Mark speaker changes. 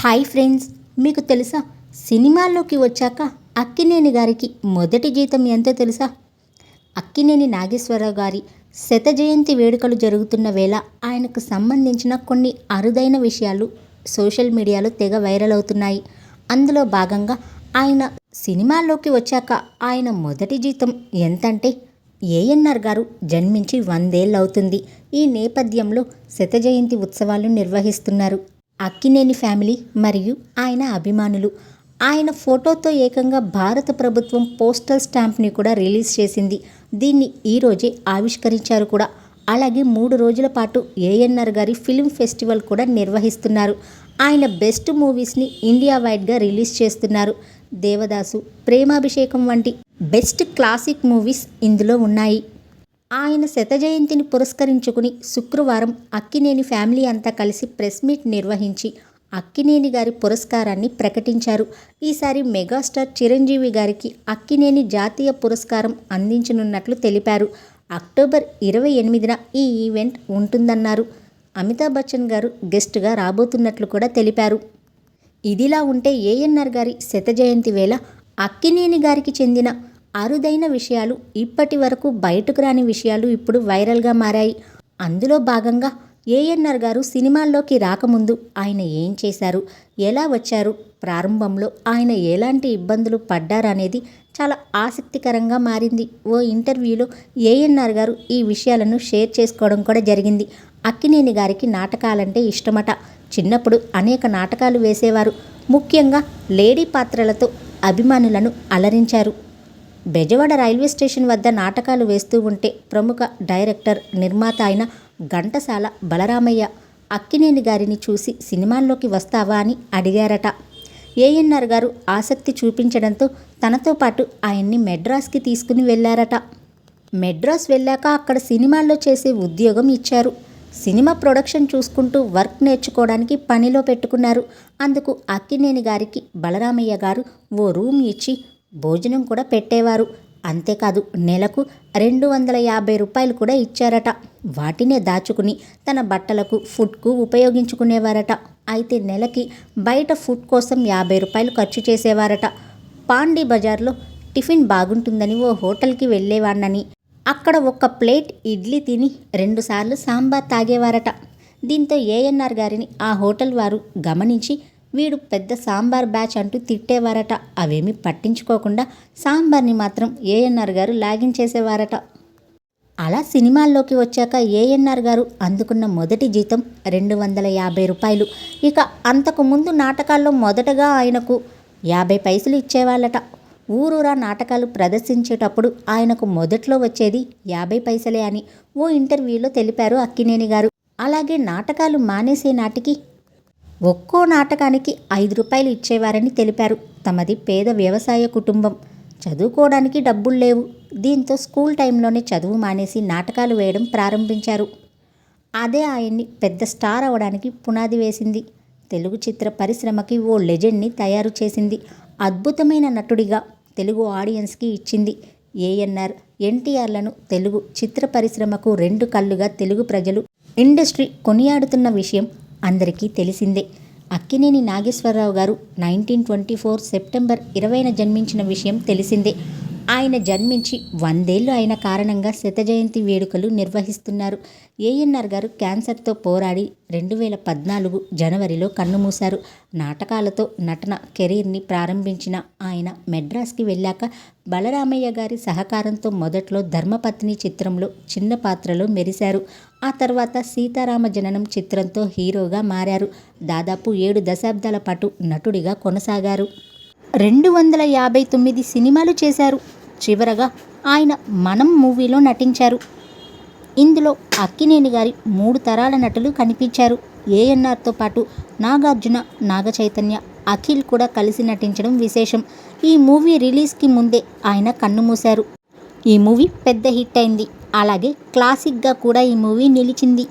Speaker 1: Hi friends మీకు తెలుసా? సినిమాల్లోకి వచ్చాక అక్కినేని గారికి మొదటి జీతం ఎంతో తెలుసా? అక్కినేని నాగేశ్వరరావు గారి శత జయంతి వేడుకలు జరుగుతున్న వేళ ఆయనకు సంబంధించిన కొన్ని అరుదైన విషయాలు సోషల్ మీడియాలో తెగ వైరల్ అవుతున్నాయి. అందులో భాగంగా ఆయన సినిమాల్లోకి వచ్చాక ఆయన మొదటి జీతం ఎంతంటే ఏఎన్ఆర్ గారు జన్మించి వందేళ్ళు అవుతుంది ఈ నేపథ్యంలో శత జయంతి ఉత్సవాలు నిర్వహిస్తున్నారు. అక్కినేని ఫ్యామిలీ మరియు ఆయన అభిమానులు. ఆయన ఫోటోతో ఏకంగా భారత ప్రభుత్వం పోస్టల్ స్టాంప్ని కూడా రిలీజ్ చేసింది. దీన్ని ఈరోజే ఆవిష్కరించారు కూడా. అలాగే మూడు రోజుల పాటు ఏఎన్ఆర్ గారి ఫిల్మ్ ఫెస్టివల్ కూడా నిర్వహిస్తున్నారు. ఆయన బెస్ట్ మూవీస్ని ఇండియా వైడ్గా రిలీజ్ చేస్తున్నారు. దేవదాసు ప్రేమాభిషేకం వంటి బెస్ట్ క్లాసిక్ మూవీస్ ఇందులో ఉన్నాయి. ఆయన శతజయంతిని పురస్కరించుకుని శుక్రవారం అక్కినేని ఫ్యామిలీ అంతా కలిసి ప్రెస్ మీట్ నిర్వహించి అక్కినేని గారి పురస్కారాన్ని ప్రకటించారు. ఈసారి మెగాస్టార్ చిరంజీవి గారికి అక్కినేని జాతీయ పురస్కారం అందించనున్నట్లు తెలిపారు. అక్టోబర్ ఇరవై ఎనిమిదిన ఈ ఈవెంట్ ఉంటుందన్నారు. అమితాబ్ బచ్చన్ గారు గెస్ట్గా రాబోతున్నట్లు కూడా తెలిపారు. ఇదిలా ఉంటే ఏఎన్ఆర్ గారి శత జయంతి వేళ అక్కినేని గారికి చెందిన అరుదైన విషయాలు ఇప్పటి వరకు బయటకు రాని విషయాలు ఇప్పుడు వైరల్గా మారాయి. అందులో భాగంగా ఏఎన్ఆర్ గారు సినిమాల్లోకి రాకముందు ఆయన ఏం చేశారు ఎలా వచ్చారు ప్రారంభంలో ఆయన ఎలాంటి ఇబ్బందులు పడ్డారనేది చాలా ఆసక్తికరంగా మారింది. ఓ ఇంటర్వ్యూలో ఏఎన్ఆర్ గారు ఈ విషయాలను షేర్ చేసుకోవడం కూడా జరిగింది. అక్కినేని గారికి నాటకాలంటే ఇష్టమట. చిన్నప్పుడు అనేక నాటకాలు వేసేవారు. ముఖ్యంగా లేడీ పాత్రలతో అభిమానులను అలరించారు. బెజవాడ రైల్వే స్టేషన్ వద్ద నాటకాలు వేస్తూ ఉంటే ప్రముఖ డైరెక్టర్ నిర్మాత అయిన ఘంటసాల బలరామయ్య అక్కినేని గారిని చూసి సినిమాల్లోకి వస్తావా అని అడిగారట. ఏఎన్ఆర్ గారు ఆసక్తి చూపించడంతో తనతో పాటు ఆయన్ని మెడ్రాస్కి తీసుకుని వెళ్ళారట మెడ్రాస్ వెళ్ళాక అక్కడ సినిమాల్లో చేసే ఉద్యోగం ఇచ్చారు. సినిమా ప్రొడక్షన్ చూసుకుంటూ వర్క్ నేర్చుకోవడానికి పనిలో పెట్టుకున్నారు. అందుకు అక్కినేని గారికి బలరామయ్య గారు ఓ రూమ్ ఇచ్చి భోజనం కూడా పెట్టేవారు. అంతేకాదు నెలకు రెండు వందల యాభై రూపాయలు కూడా ఇచ్చారట. వాటినే దాచుకుని తన బట్టలకు ఫుడ్కు ఉపయోగించుకునేవారట. అయితే నెలకి బయట ఫుడ్ కోసం యాభై రూపాయలు ఖర్చు చేసేవారట. పాండీ బజార్లో టిఫిన్ బాగుంటుందని ఓ హోటల్కి వెళ్ళేవాడినని అక్కడ ఒక ప్లేట్ ఇడ్లీ తిని రెండుసార్లు సాంబార్ తాగేవారట. దీంతో ఏఎన్ఆర్ గారిని ఆ హోటల్ వారు గమనించి వీడు పెద్ద సాంబార్ బ్యాచ్ అంటూ తిట్టేవారట. అవేమీ పట్టించుకోకుండా సాంబార్ని మాత్రం ఏఎన్ఆర్ గారు లాగించేసేవారట. అలా సినిమాల్లోకి వచ్చాక ఏఎన్ఆర్ గారు అందుకున్న మొదటి జీతం రెండు వందల యాభై రూపాయలు. ఇక అంతకు ముందు నాటకాల్లో మొదటగా ఆయనకు యాభై పైసలు ఇచ్చేవాళ్ళట. ఊరూరా నాటకాలు ప్రదర్శించేటప్పుడు ఆయనకు మొదట్లో వచ్చేది యాభై పైసలే అని ఓ ఇంటర్వ్యూలో తెలిపారు అక్కినేని గారు. అలాగే నాటకాలు మానేసే నాటికి ఒక్కో నాటకానికి ఐదు రూపాయలు ఇచ్చేవారని తెలిపారు. తమది పేద వ్యవసాయ కుటుంబం. చదువుకోవడానికి డబ్బులు లేవు. దీంతో స్కూల్ టైంలోనే చదువు మానేసి నాటకాలు వేయడం ప్రారంభించారు. అదే ఆయన్ని పెద్ద స్టార్ అవడానికి పునాది వేసింది. తెలుగు చిత్ర పరిశ్రమకి ఓ లెజెండ్ని తయారు చేసింది. అద్భుతమైన నటుడిగా తెలుగు ఆడియన్స్కి ఇచ్చింది. ఏఎన్ఆర్ ఎన్టీఆర్లను తెలుగు చిత్ర పరిశ్రమకు రెండు కళ్ళుగా తెలుగు ప్రజలు ఇండస్ట్రీ కొనియాడుతున్న విషయం అందరికీ తెలిసిందే. అక్కినేని నాగేశ్వరరావు గారు నైన్టీన్ ట్వంటీ ఫోర్ సెప్టెంబర్ ఇరవైన జన్మించిన విషయం తెలిసిందే. ఆయన జన్మించి వందేళ్ళు అయిన కారణంగా శతజయంతి వేడుకలు నిర్వహిస్తున్నారు. ఏఎన్ఆర్ గారు క్యాన్సర్తో పోరాడి రెండు వేల పద్నాలుగు జనవరిలో కన్నుమూశారు. నాటకాలతో నటన కెరీర్ని ప్రారంభించిన ఆయన మెడ్రాస్కి వెళ్ళాక బలరామయ్య గారి సహకారంతో మొదట్లో ధర్మపత్ని చిత్రంలో చిన్న పాత్రలో మెరిశారు. ఆ తర్వాత సీతారామ జననం చిత్రంతో హీరోగా మారారు. దాదాపు ఏడు దశాబ్దాల పాటు నటుడిగా కొనసాగారు. రెండు వందల యాభై తొమ్మిది సినిమాలు చేశారు. చివరగా ఆయన మనం మూవీలో నటించారు. ఇందులో అక్కినేని గారి మూడు తరాల నటులు కనిపించారు. ఏఎన్ఆర్తో పాటు నాగార్జున నాగ చైతన్య అఖిల్ కూడా కలిసి నటించడం విశేషం. ఈ మూవీ రిలీజ్కి ముందే ఆయన కన్నుమూశారు ఈ మూవీ పెద్ద హిట్ అయింది. అలాగే క్లాసిక్గా కూడా ఈ మూవీ నిలిచింది.